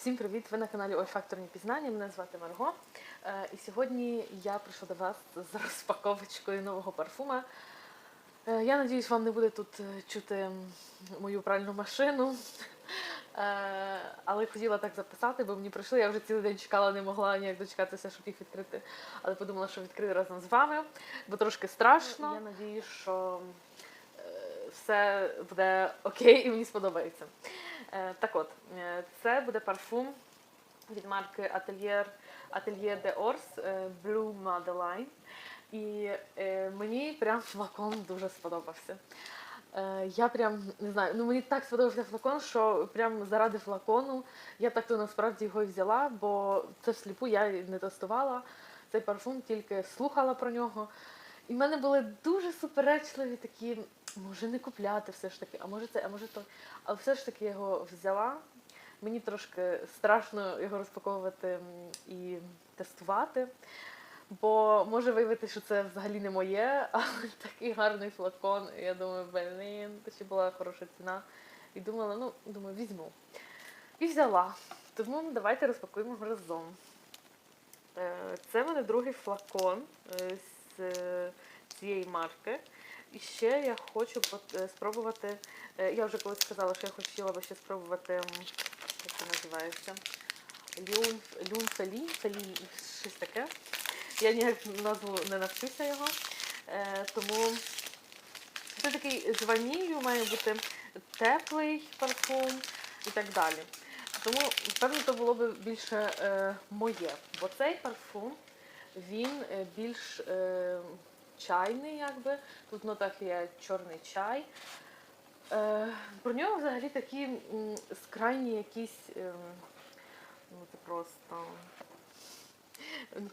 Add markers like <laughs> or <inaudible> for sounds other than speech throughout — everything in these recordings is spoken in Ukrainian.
Всім привіт! Ви на каналі Ольфакторні пізнання. Мене звати Марго. Е, І сьогодні я прийшла до вас з розпаковочкою нового парфума. Е, Я надіюсь, вам не буде тут е, чути мою пральну машину. Але хотіла так записати, бо мені прийшли. Я вже цілий день чекала, не могла ніяк дочекатися, щоб їх відкрити. Але подумала, що відкрию разом з вами, бо трошки страшно. Я надію, що все буде окей і мені сподобається. Е, Так от, е, це буде парфум від марки Atelier, Atelier de Ors е, Blue Madeline. І мені прям флакон дуже сподобався. Я прям не знаю, ну мені так сподобався флакон, що прям заради флакону я так то насправді його і взяла, бо це всліпу я не тестувала цей парфум, тільки слухала про нього. І в мене були дуже суперечливі такі, може не купляти все ж таки, а може це, а може то. Але все ж таки я його взяла. Мені трошки страшно його розпаковувати і тестувати, бо може виявити, що це взагалі не моє, <laughs> але такий гарний флакон. І я думаю, блін, ще була хороша ціна. І думала, ну, думаю, візьму. І взяла. Тому давайте розпакуємо разом. Е, Це в мене другий флакон е, з е, цієї марки. І ще я хочу е, спробувати. е, Я вже колись сказала, що я хотіла би ще спробувати, як це називається? Люн, щось таке. Я ніяк назву не навчуся його. Е, тому це такий з ваніллю має бути теплий парфум і так далі. Тому, певно, то було б більше моє. Бо цей парфум він більш чайний, якби. Тут в нотах є чорний чай. Е, про нього взагалі такі скрайні якісь. ем, ну, це просто.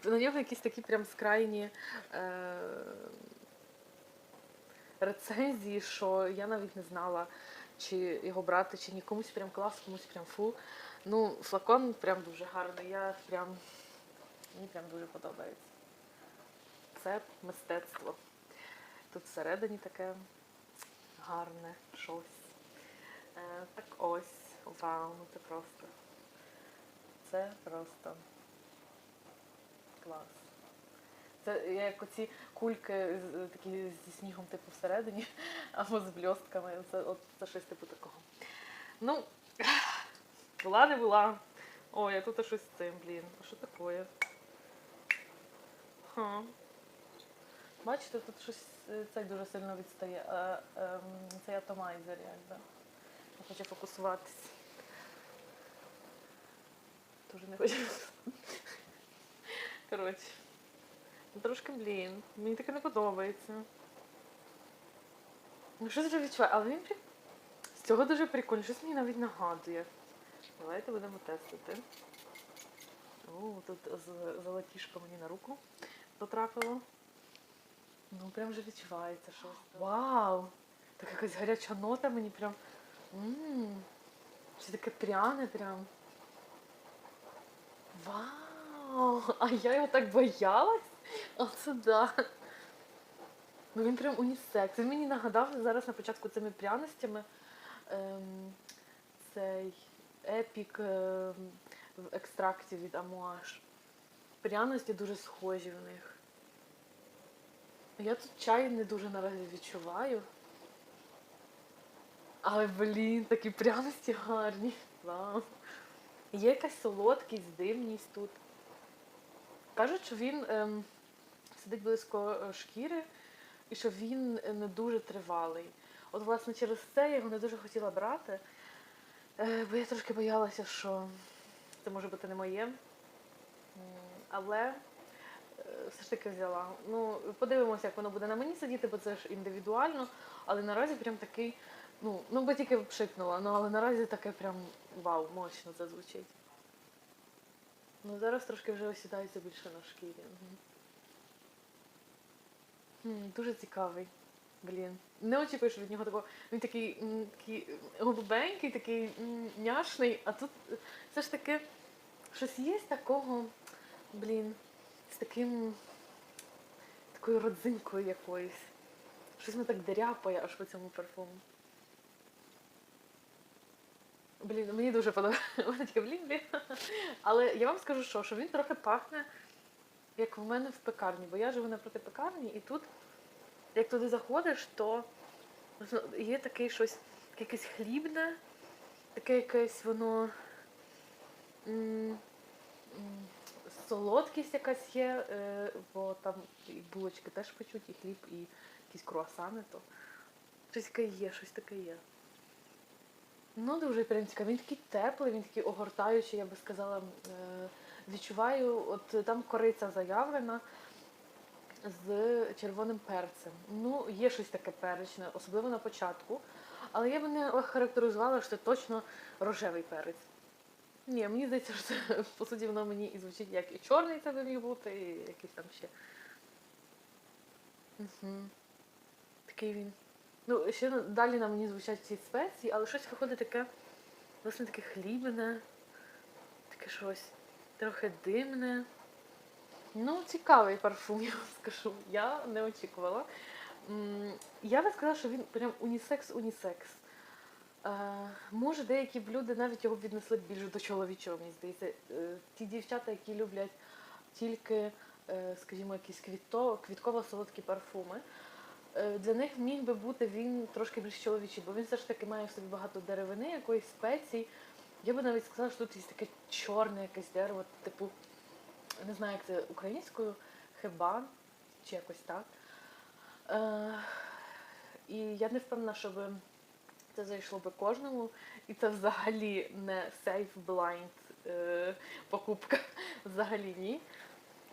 На нього якісь такі прям скрайні е, рецензії, що я навіть не знала, чи його брати, чи ні. Комусь прям клас, комусь прям фу. Ну, флакон прям дуже гарний. Я прям мені прям дуже подобається. Це мистецтво. Тут всередині таке гарне щось. Е, так ось. Вау, ну це просто. Це просто клас. Це як оці кульки такі зі снігом, типу, всередині, <laughs> або з бльостками. Це, от, це щось типу такого. Ну, <sighs> була не була. Ой, а тут щось з цим, блін. А що таке? Ха. Бачите, тут щось е, цей дуже сильно відстає. А, ем, цей атомайзер, якби. Не хоче фокусуватись. Дуже не хочу. Коротше. Трошки, блін. Мені таке не подобається. Ну, щось вже відчуваю, але він з цього дуже прикольно. Щось мені навіть нагадує. Давайте будемо тестити. О, тут золотішко мені на руку потрапило. Ну, прям вже відчувається щось. Вау! Така якась гаряча нота мені прям. Ммм. Щось таке пряне прям. Вау! А я його так боялась? Оце да. Ну він прям унісекс. Він мені нагадав зараз на початку цими пряностями ем, цей епік ем, в екстракті від Амуаш. Пряності дуже схожі в них. Я тут чай не дуже наразі відчуваю. Але, блін, такі пряності гарні. Вау. Є якась солодкість, дивність тут. Кажуть, що він ем, сидить близько е, шкіри і що він е, не дуже тривалий. От, власне, через це я його не дуже хотіла брати, е, бо я трошки боялася, що це може бути не моє. Але все ж таки взяла. Ну, подивимося, як воно буде на мені сидіти, бо це ж індивідуально. Але наразі прям такий, ну, ну би тільки пшикнула, ну але наразі таке прям вау, мощно це звучить. Ну зараз трошки вже осідається більше на шкірі. М, Дуже цікавий. Блін. Не очікуєш від нього такого. Він такий, м, такий голубенький, такий няшний, а тут все ж таки щось є такого, блін, з таким такою родзинкою якоюсь. Щось мене так деряпає аж по цьому парфуму. Блін, мені дуже подобається. Вона блін, блін. Але я вам скажу, що, що він трохи пахне, як в мене в пекарні, бо я живу напроти пекарні, і тут, як туди заходиш, то є таке щось, якесь хлібне, таке якесь воно. м, м, Солодкість якась є, е, бо там і булочки теж печуть, і хліб, і якісь круасани, то щось таке є, щось таке є. Ну, дуже прям. Він такий теплий, він такий огортаючий, я би сказала. Е, відчуваю, от там кориця заявлена з червоним перцем. Ну, є щось таке перечне, особливо на початку. Але я б не охарактеризувала, що це точно рожевий перець. Ні, мені здається, що це, по суті, воно мені і звучить як і чорний це би міг бути, і якийсь там ще. Угу. Такий він. Ну, ще далі на мені звучать ці спеції, але щось виходить таке, власне, таке хлібне, таке щось трохи димне. Ну, цікавий парфум, <laughs> я вам скажу. Я не очікувала. Я би сказала, що він прям унісекс-унісекс. Е, може, деякі б люди навіть його віднесли більше до чоловічого, мені здається. Е, ті дівчата, які люблять тільки, е, скажімо, якісь квітково-солодкі парфуми, для них міг би бути він трошки більш чоловічий, бо він все ж таки має в собі багато деревини, якоїсь спецій. Я би навіть сказала, що тут є таке чорне якесь дерево, типу, не знаю, як це українською, хебан чи якось так. І я не впевнена, що би це зайшло би кожному, і це взагалі не е, покупка. <laughs> Взагалі ні.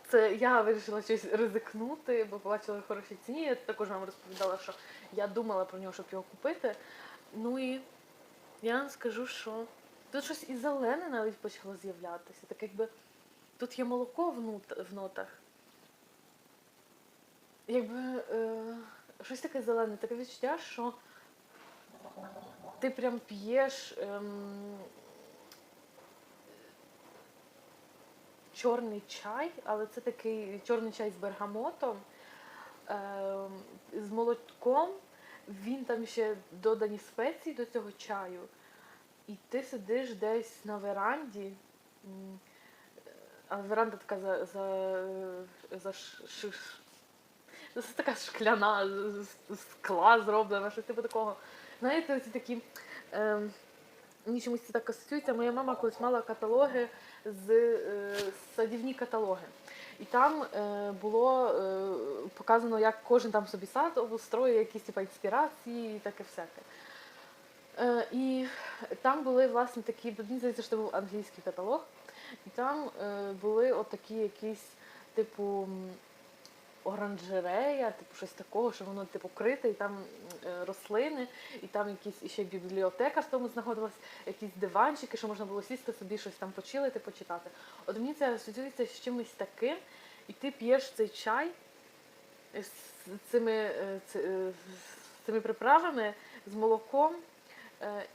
Це я вирішила щось ризикнути, бо побачила в хорошій ціні. Я також вам розповідала, що я думала про нього, щоб його купити. Ну і я вам скажу, що тут щось і зелене навіть почало з'являтися. Так якби тут є молоко в нотах. Якби е, щось таке зелене, таке відчуття, що ти прям п'єш ем, чорний чай, але це такий чорний чай з бергамотом, ем, з молотком. Він там ще додані спеції до цього чаю. І ти сидиш десь на веранді. А веранда така за, за, за ш- ш- ш- це така шкляна, скла зроблена, щось типу такого. Знаєте, ці такі. Ем, мені чомусь це так асоціюється. Моя мама колись мала каталоги з е, садівні каталоги. І там е, було е, показано, як кожен там собі сад обустроює, якісь типу, інспірації і таке всяке. Е, і там були власне такі, мені здається, що це був англійський каталог, і там е, були отакі якісь, типу, оранжерея, типу щось такого, що воно типу крите, і там е, рослини, і там якісь ще бібліотека в тому знаходилась, якісь диванчики, що можна було сісти собі щось там почилити, почитати. От мені це асоціюється з чимось таким, і ти п'єш цей чай з цими, е, е, з цими приправами, з молоком,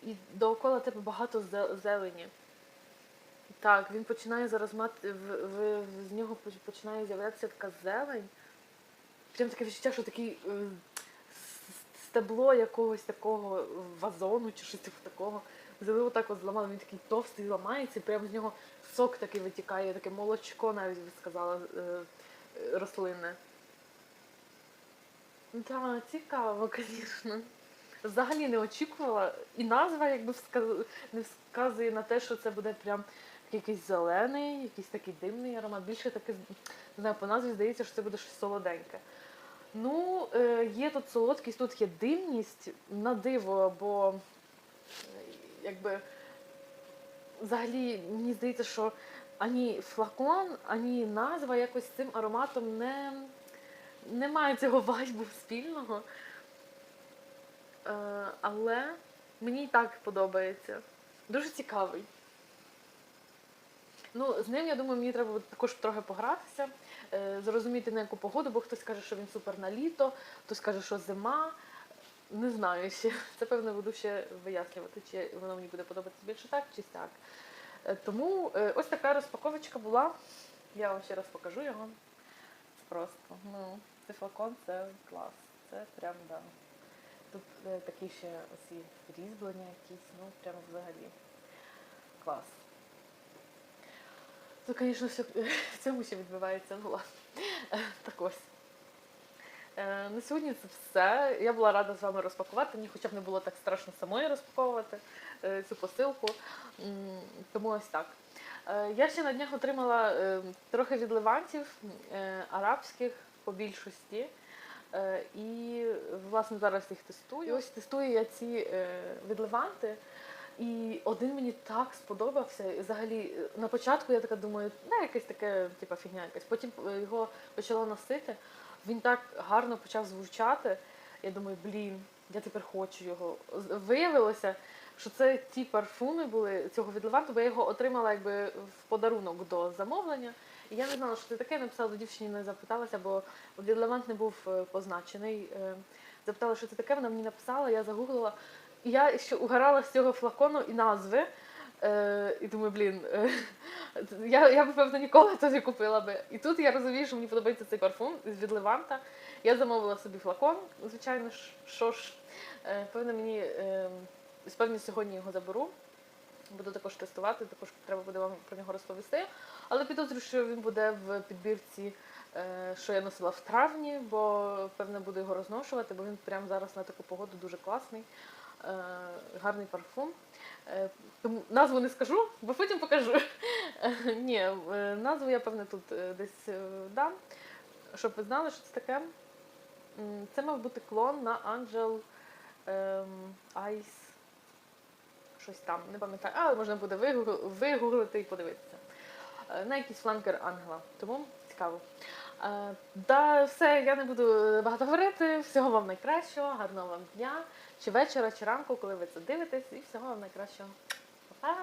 і довкола тебе багато зе- зелені. Так, він починає зараз мати, в, в, з нього починає з'являтися така зелень. Прям таке відчуття, що такий е, стебло якогось такого вазону чи щось типу такого. Взяли отак от зламали, він такий товстий ламається, і прямо з нього сок такий витікає, таке молочко навіть би сказала е, е, рослинне. Так, цікаво, <laughs> звісно. Взагалі не очікувала. І назва якби не вказує на те, що це буде прям якийсь зелений, якийсь такий димний аромат. Більше таке, не знаю, по назві здається, що це буде щось солоденьке. Ну, е, є тут солодкість, тут є димність на диво, бо якби взагалі мені здається, що ані флакон, ані назва якось з цим ароматом не, не має цього вайбу спільного. Е, але мені і так подобається. Дуже цікавий. Ну, з ним, я думаю, мені треба також трохи погратися, е, зрозуміти на яку погоду, бо хтось каже, що він супер на літо, хтось каже, що зима. Не знаю ще. <laughs> Це певно буду ще вияснювати, чи воно мені буде подобатися більше так, чи сяк. Е, Тому ось така розпаковочка була. Я вам ще раз покажу його. Просто. Ну, цей флакон це клас. Це прям да. Тут е, такі ще оці різьблення якісь, ну прям взагалі. Клас. То, звісно, все в цьому ще відбувається. Ну Так ось. Е, На сьогодні це все. Я була рада з вами розпакувати. Мені хоча б не було так страшно самою розпаковувати е, цю посилку. Тому ось так. Я ще на днях отримала трохи від левантів е, арабських по більшості. Е, І власне зараз їх тестую. Ось тестую я ці е, від леванти. І один мені так сподобався. І Взагалі, на початку я така думаю, не якесь таке, типа фігня якась. Потім е, його почала носити. Він так гарно почав звучати. Я думаю, блін, я тепер хочу його. Виявилося, що це ті парфуми були цього від Леванту, бо я його отримала якби в подарунок до замовлення. Я не знала, що це таке, написала до дівчині, не запиталася, бо Левант не був е, позначений. Е, Запитала, що це таке, вона мені написала, я загуглила. І я ще угорала з цього флакону і назви. Е, і думаю, блін, е, <laughs> я, я б, певно, ніколи це не купила би. І тут я розумію, що мені подобається цей парфум від Леванта. Я замовила собі флакон, звичайно що ж. Е, певно, мені е, з певні сьогодні його заберу. Буду також тестувати, також треба буде вам про нього розповісти. Але підозрюю, що він буде в підбірці, е, що я носила в травні, бо певно буду його розношувати, бо він прямо зараз на таку погоду дуже класний, е, гарний парфум. Е, назву не скажу, бо потім покажу. <laughs> Ні, назву я певне тут десь дам, щоб ви знали, що це таке. Це мав бути клон на Angel ем, Ice. Щось там, не пам'ятаю, але можна буде вигуглити і подивитися. Е, На якийсь фланкер ангела. Тому цікаво. Е, Да, все, я не буду багато говорити. Всього вам найкращого, гарного вам дня, чи вечора, чи ранку, коли ви це дивитесь, і всього вам найкращого. Па!